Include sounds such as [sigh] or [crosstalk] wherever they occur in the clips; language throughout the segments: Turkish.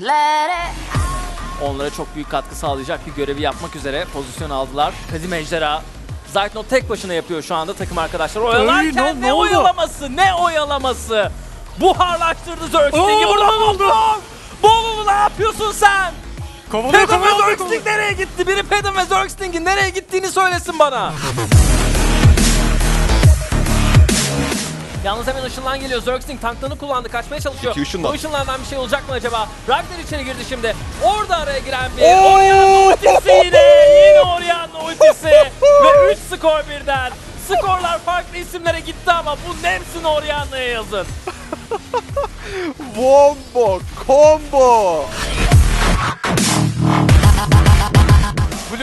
Let it Onlara çok büyük katkı sağlayacak bir görevi yapmak üzere pozisyon aldılar. Kadim Ejderha. Zaytnot tek başına yapıyor şu anda takım arkadaşlar. Oyalarken Ay, ne- ne, ne oldu? oyalaması, ne oyalaması. Buharlaştırdı. Oo, Burada ne oldu? Bolulu. Bolulu ne yapıyorsun sen? Kovalıyor ve kovalıyor. Zergsting nereye gitti? Biri Pedon ve Zergsting'in nereye gittiğini söylesin bana. Yalnız hemen ışınlan geliyor. Zergsting tanklarını kullandı. Kaçmaya çalışıyor. İki ışınlan. Bu ışınlardan bir şey olacak mı acaba? Ragnar içeri girdi şimdi. Orada araya giren bir! Orianna ultisi yine. Yine Orianna ultisi. [laughs] Ve 3 skor birden. Skorlar farklı isimlere gitti ama bu hepsini Orianna'ya yazın. [laughs] Wombo, combo.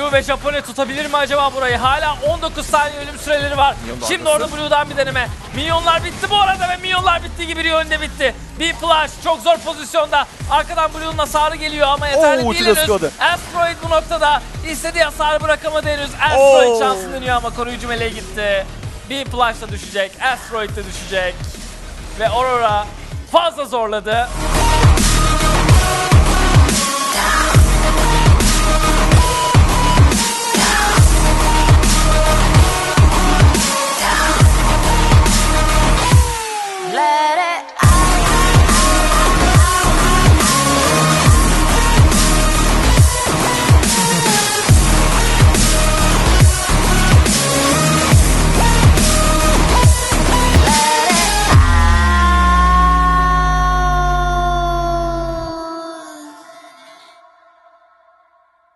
Blue ve Japonya tutabilir mi acaba burayı? Hala 19 saniye ölüm süreleri var. Şimdi orada Blue'dan bir deneme. Minyonlar bitti bu arada ve minyonlar bittiği gibi Rio önde bitti. Bir flash çok zor pozisyonda. Arkadan Blue'nun hasarı geliyor ama yeterli Oo, değil henüz. Asteroid bu noktada istediği hasarı bırakamadı henüz. Asteroid Oo. şansını deniyor ama koruyucu meleğe gitti. Bir flash da düşecek. Asteroid de düşecek. Ve Aurora fazla zorladı. get it.